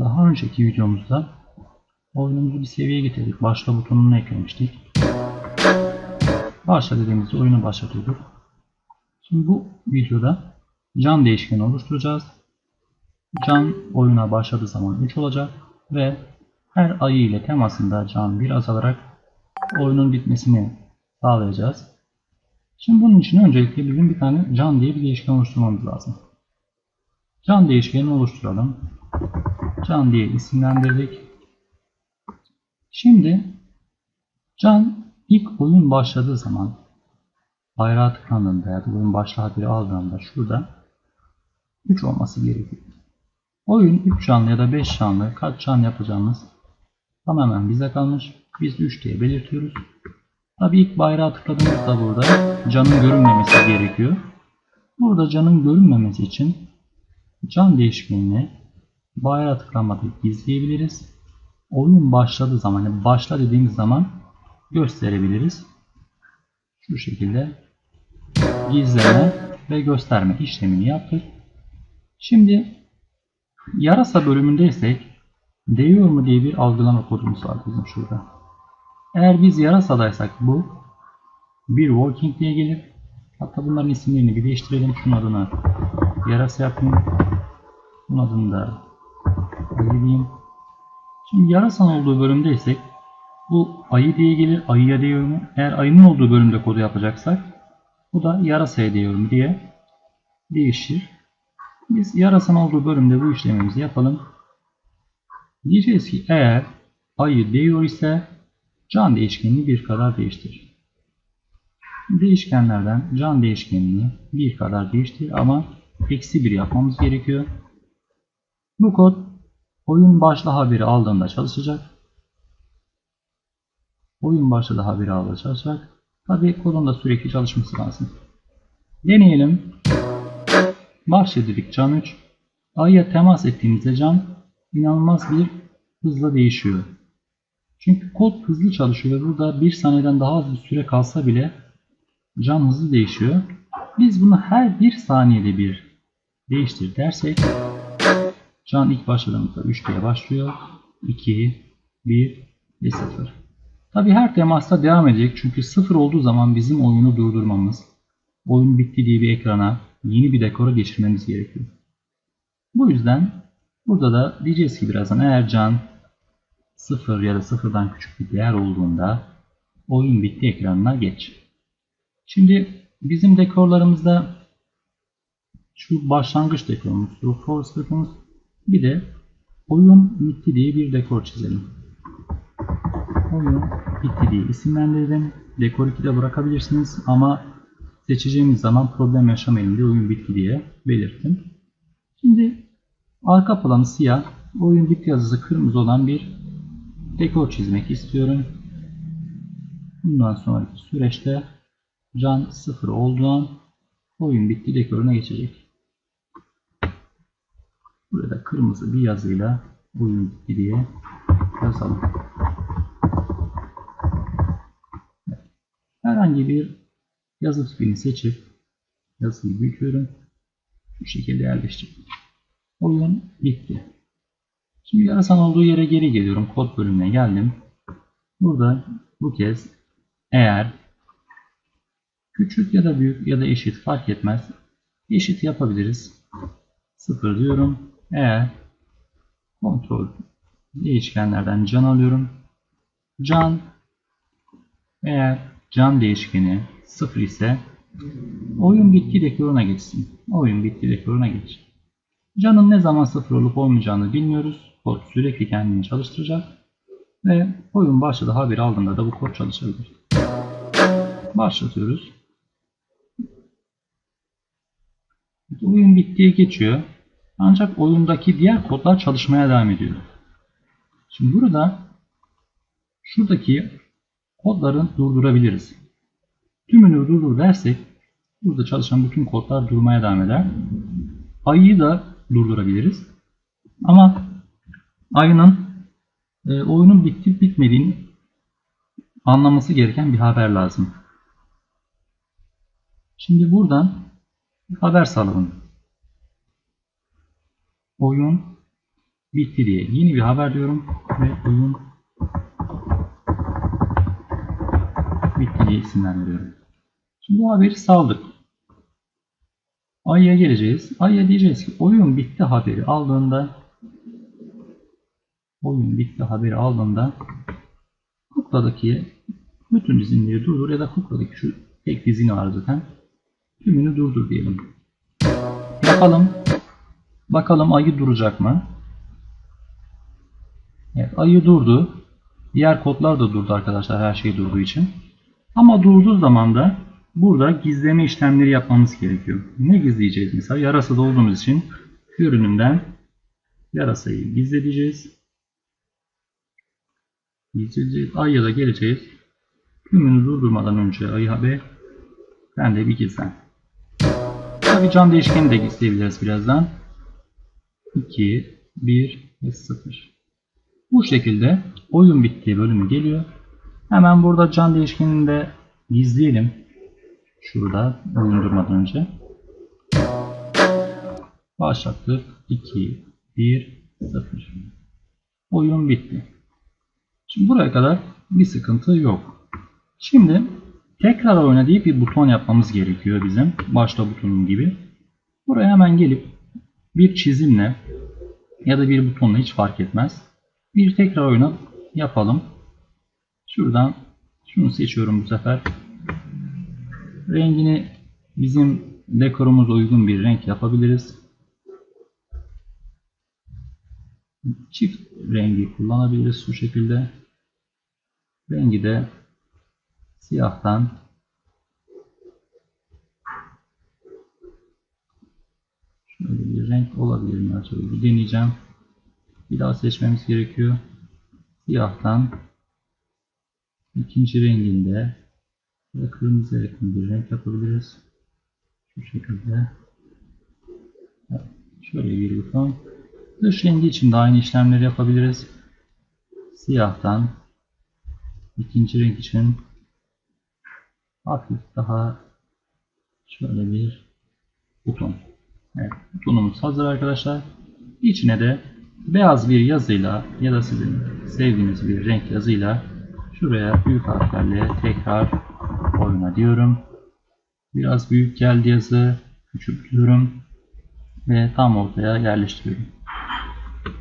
Daha önceki videomuzda oyunumuzu bir seviyeye getirdik. Başla butonunu eklemiştik. Başla dediğimizde oyunu başlatıyorduk. Şimdi bu videoda can değişkeni oluşturacağız. Can oyuna başladığı zaman 3 olacak ve her ayı ile temasında can 1 azalarak oyunun bitmesini sağlayacağız. Şimdi bunun için öncelikle bizim bir tane can diye bir değişken oluşturmamız lazım. Can değişkenini oluşturalım. Can diye isimlendirdik. Şimdi can ilk oyun başladığı zaman bayrağı tıklandığında ya da oyun başla haberi aldığında şurada 3 olması gerekiyor. Oyun 3 canlı ya da 5 canlı kaç can yapacağımız tamamen bize kalmış. Biz 3 diye belirtiyoruz. Tabii ilk bayrağı tıkladığımızda burada canın görünmemesi gerekiyor. Burada canın görünmemesi için can değişkenini bayrağı tıklamada gizleyebiliriz. Oyun başladığı zaman, yani başla dediğimiz zaman gösterebiliriz. Şu şekilde gizleme ve gösterme işlemini yaptık. Şimdi yarasa bölümündeysek değiyor mu diye bir algılama kodumuz var bizim şurada. Eğer biz yarasadaysak bu bir working diye gelir. Hatta bunların isimlerini bir değiştirelim. Şunun adını yarasa yapayım. Bunun adını da ayı. Şimdi yarasan olduğu bölümdeysek bu ayı diye gelir. Ayıya değiyor mu? Eğer ayının olduğu bölümde kodu yapacaksak bu da yarasaya değiyor mu diye değişir. Biz yarasan olduğu bölümde bu işlemimizi yapalım. Diyeceğiz ki eğer ayı değiyor ise can değişkenini bir kadar değiştir. Değişkenlerden can değişkenini bir kadar değiştir ama eksi bir yapmamız gerekiyor. Bu kod oyun başla haberi aldığında çalışacak. Oyun başladı haberi aldığında çalışacak. Tabi kodun da sürekli çalışması lazım. Deneyelim. Başla dedik can 3. Ay'a temas ettiğimizde can inanılmaz bir hızla değişiyor. Çünkü kod hızlı çalışıyor ve burada bir saniyeden daha az bir süre kalsa bile can hızlı değişiyor. Biz bunu her bir saniyede bir değiştir dersek can ilk başladığımızda 3 diye başlıyor. 2, 1 ve 0. Tabi her temasta devam edecek çünkü 0 olduğu zaman bizim oyunu durdurmamız, oyun bitti diye bir ekrana yeni bir dekora geçirmemiz gerekiyor. Bu yüzden burada da diyeceğiz ki birazdan eğer can 0 ya da 0'dan küçük bir değer olduğunda oyun bitti ekranına geç. Şimdi bizim dekorlarımızda şu başlangıç dekorumuz, şu force dekorumuz bir de oyun bitti diye bir dekor çizelim. Oyun bitti diye isimlendirelim. Dekor 2'de bırakabilirsiniz ama seçeceğimiz zaman problem yaşamayalım diye oyun bitti diye belirttim. Şimdi arka planı siyah, oyun bitti yazısı kırmızı olan bir dekor çizmek istiyorum. Bundan sonraki süreçte can sıfır olduğu an oyun bitti dekoruna geçecek. Burada kırmızı bir yazıyla oyun diye yazalım. Herhangi bir yazı tipini seçip yazıyı büyütüyorum. Şu şekilde yerleştirdim. Oyun bitti. Şimdi yarasan olduğu yere geri geliyorum. Kod bölümüne geldim. Burada bu kez eğer küçük ya da büyük ya da eşit fark etmez. Eşit yapabiliriz. 0 diyorum. Eğer kontrol değişkenlerden can alıyorum. Can eğer can değişkeni 0 ise oyun bitti dekoruna geçsin. Oyun bitti dekoruna geç. Canın ne zaman sıfır olup olmayacağını bilmiyoruz. Kod sürekli kendini çalıştıracak. Ve oyun başladı haberi aldığında da bu kod çalışabilir. Başlatıyoruz. Oyun bittiye geçiyor. Ancak oyundaki diğer kodlar çalışmaya devam ediyor. Şimdi burada şuradaki kodları durdurabiliriz. Tümünü durdur dersek burada çalışan bütün kodlar durmaya devam eder. Ayıyı da durdurabiliriz. Ama ayının e, oyunun bitip bitmediğini anlaması gereken bir haber lazım. Şimdi buradan haber salalım. Oyun bitti diye yeni bir haber diyorum ve oyun bitti diye isimlendiriyorum. Şimdi bu haberi saldık. Ay'a geleceğiz. Ay'a diyeceğiz ki oyun bitti haberi aldığında oyun bitti haberi aldığında kukladaki bütün dizinleri durdur ya da kukladaki şu tek dizini var zaten. Tümünü durdur diyelim. Bakalım. Bakalım ayı duracak mı? Evet ayı durdu. Diğer kodlar da durdu arkadaşlar her şey durduğu için. Ama durduğu zaman da burada gizleme işlemleri yapmamız gerekiyor. Ne gizleyeceğiz mesela? Yarasada olduğumuz için görünümden yarasayı gizleyeceğiz. Gizleyeceğiz. Ay'a da geleceğiz. Tümünü durdurmadan önce ayı haber ben de bir gizlen. Tabi can değişkeni de gizleyebiliriz birazdan. 2, 1 ve 0. Bu şekilde oyun bittiği bölümü geliyor. Hemen burada can değişkenini de gizleyelim. Şurada oyun durmadan önce. Başlattık. 2, 1, 0. Oyun bitti. Şimdi buraya kadar bir sıkıntı yok. Şimdi tekrar oyna deyip bir buton yapmamız gerekiyor bizim. Başla butonun gibi. Buraya hemen gelip bir çizimle ya da bir butonla hiç fark etmez. Bir tekrar oyna yapalım. Şuradan şunu seçiyorum bu sefer. Rengini bizim dekorumuz uygun bir renk yapabiliriz. Çift rengi kullanabiliriz şu şekilde. Rengi de siyahtan şöyle bir renk olabilir acaba? Bir deneyeceğim. Bir daha seçmemiz gerekiyor. Siyahtan ikinci renginde ve kırmızı yakın bir renk yapabiliriz. Şu şekilde. Şöyle bir buton. Dış rengi için de aynı işlemleri yapabiliriz. Siyahtan ikinci renk için hafif daha şöyle bir buton. Evet, butonumuz hazır arkadaşlar. İçine de beyaz bir yazıyla ya da sizin sevdiğiniz bir renk yazıyla şuraya büyük harflerle tekrar oyna diyorum. Biraz büyük geldi yazı küçültüyorum ve tam ortaya yerleştiriyorum.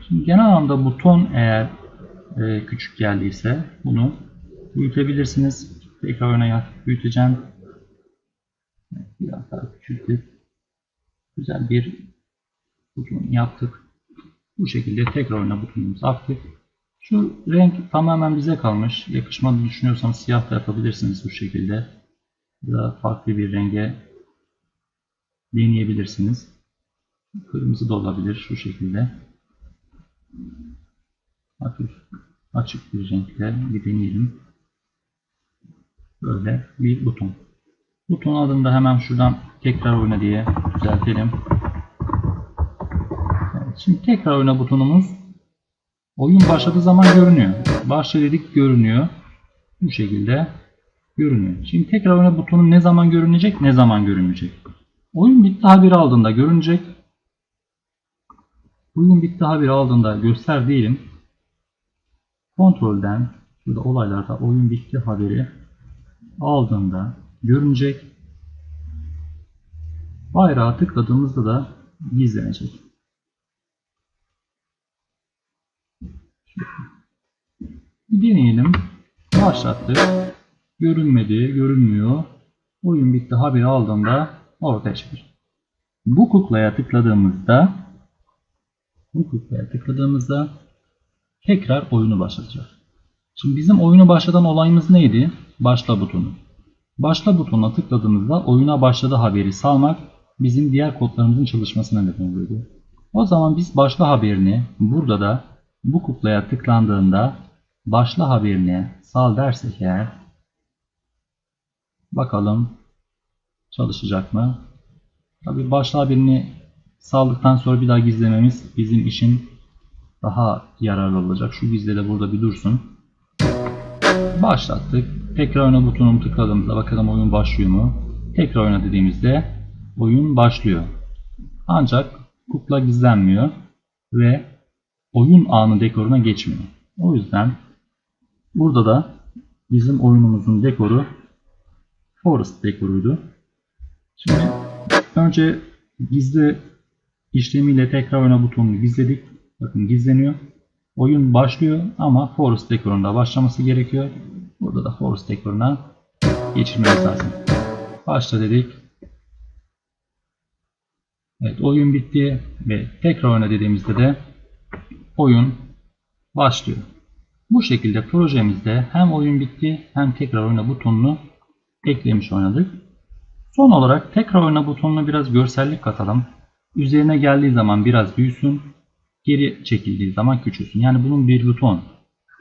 Şimdi genel anlamda buton eğer e, küçük geldiyse bunu büyütebilirsiniz. Tekrar oyuna büyüteceğim. Biraz daha küçültüp güzel bir buton yaptık. Bu şekilde tekrar oyna butonumuz aktif. Şu renk tamamen bize kalmış. Yakışmadı düşünüyorsanız siyah da yapabilirsiniz bu şekilde. Ya farklı bir renge deneyebilirsiniz. Kırmızı da olabilir şu şekilde. Hafif açık bir renkle bir deneyelim. Böyle bir buton. Buton adını da hemen şuradan tekrar oyna diye düzeltelim. Evet, şimdi tekrar oyna butonumuz oyun başladığı zaman görünüyor. Başla dedik görünüyor. Bu şekilde görünüyor. Şimdi tekrar oyna butonu ne zaman görünecek, ne zaman görünmeyecek. Oyun bitti haberi aldığında görünecek. Oyun bitti haberi aldığında göster diyelim. Kontrolden şurada olaylarda oyun bitti haberi aldığında görünecek. Bayrağı tıkladığımızda da gizlenecek. Bir deneyelim. Başlattık. Görünmedi, görünmüyor. Oyun bitti haberi aldığında ortaya çıkacak. Bu kuklaya tıkladığımızda bu kuklaya tıkladığımızda tekrar oyunu başlatacak. Şimdi bizim oyunu başlatan olayımız neydi? Başla butonu. Başla butonuna tıkladığımızda oyuna başladı haberi salmak bizim diğer kodlarımızın çalışmasına neden oluyordu. O zaman biz başla haberini burada da bu kuklaya tıklandığında başla haberini sal dersek eğer bakalım çalışacak mı? Tabi başla haberini saldıktan sonra bir daha gizlememiz bizim için daha yararlı olacak. Şu gizle de burada bir dursun. Başlattık. Tekrar oyna butonunu tıkladığımızda bakalım oyun başlıyor mu? Tekrar oyna dediğimizde oyun başlıyor. Ancak kukla gizlenmiyor ve oyun anı dekoruna geçmiyor. O yüzden burada da bizim oyunumuzun dekoru Forest dekoruydu. Şimdi önce gizli işlemiyle tekrar oyna butonunu gizledik. Bakın gizleniyor. Oyun başlıyor ama Forest dekorunda başlaması gerekiyor. Burada da Forest dekoruna geçirmemiz lazım. Başla dedik. Evet oyun bitti ve tekrar oyna dediğimizde de oyun başlıyor. Bu şekilde projemizde hem oyun bitti hem tekrar oyna butonunu eklemiş oynadık. Son olarak tekrar oyna butonuna biraz görsellik katalım. Üzerine geldiği zaman biraz büyüsün, geri çekildiği zaman küçülsün. Yani bunun bir buton,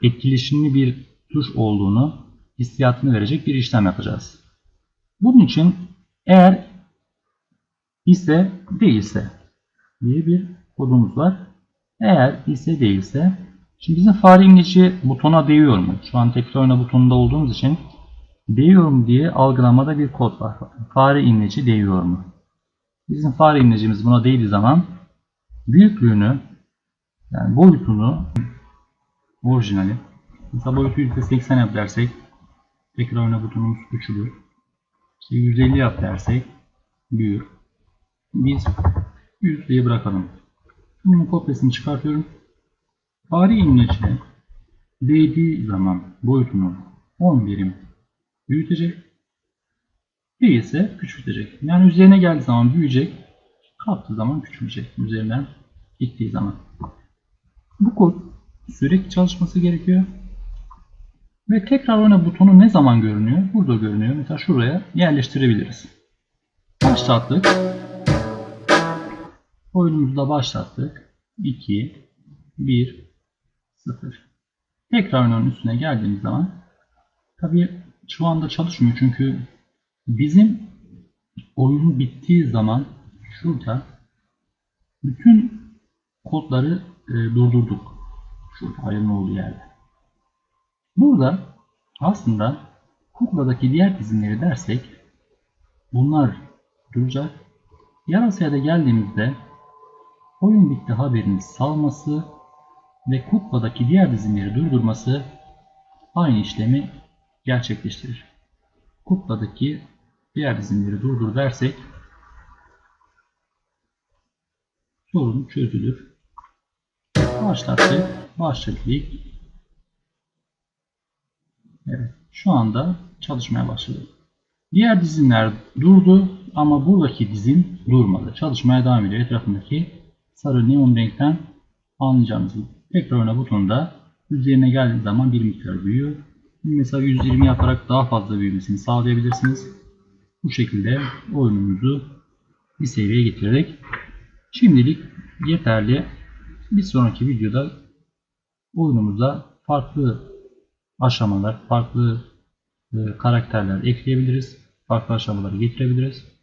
etkileşimli bir tuş olduğunu hissiyatını verecek bir işlem yapacağız. Bunun için eğer ise değilse diye bir kodumuz var. Eğer ise değilse şimdi bizim fare imleci butona değiyor mu? Şu an tekrar oyna butonunda olduğumuz için değiyor mu diye algılamada bir kod var. Fare imleci değiyor mu? Bizim fare imlecimiz buna değdiği zaman büyüklüğünü yani boyutunu orijinali mesela boyutu %80 yap dersek tekrar oyna butonumuz küçülür. İşte 150 yap dersek büyür. Biz 100 diye bırakalım. Bunun kopyasını çıkartıyorum. Fare imlecine değdiği zaman boyutunu 10 birim büyütecek. Değilse küçültecek. Yani üzerine geldiği zaman büyüyecek. Kalktığı zaman küçülecek. Üzerinden gittiği zaman. Bu kod sürekli çalışması gerekiyor. Ve tekrar oyna butonu ne zaman görünüyor? Burada görünüyor. Mesela şuraya yerleştirebiliriz. Başlattık. Oyunumuzu da başlattık. 2, 1, 0. Tekrar oyunun üstüne geldiğimiz zaman tabii şu anda çalışmıyor çünkü bizim oyun bittiği zaman şurada bütün kodları e, durdurduk. Şurada ayarın olduğu yerde. Burada aslında kukladaki diğer dizimleri dersek bunlar duracak. Yarasaya da geldiğimizde oyun bitti haberini salması ve kukladaki diğer dizimleri durdurması aynı işlemi gerçekleştirir. Kukladaki diğer dizimleri durdur dersek sorun çözülür. Başlattık. Başladık. Evet. Şu anda çalışmaya başladı. Diğer dizimler durdu ama buradaki dizim durmadı. Çalışmaya devam ediyor. Etrafındaki sarı neon renkten anlayacağınız gibi. Tekrar oyna butonunda üzerine geldiği zaman bir miktar büyüyor. Mesela 120 yaparak daha fazla büyümesini sağlayabilirsiniz. Bu şekilde oyunumuzu bir seviyeye getirerek şimdilik yeterli. Bir sonraki videoda oyunumuza farklı aşamalar, farklı e, karakterler ekleyebiliriz. Farklı aşamaları getirebiliriz.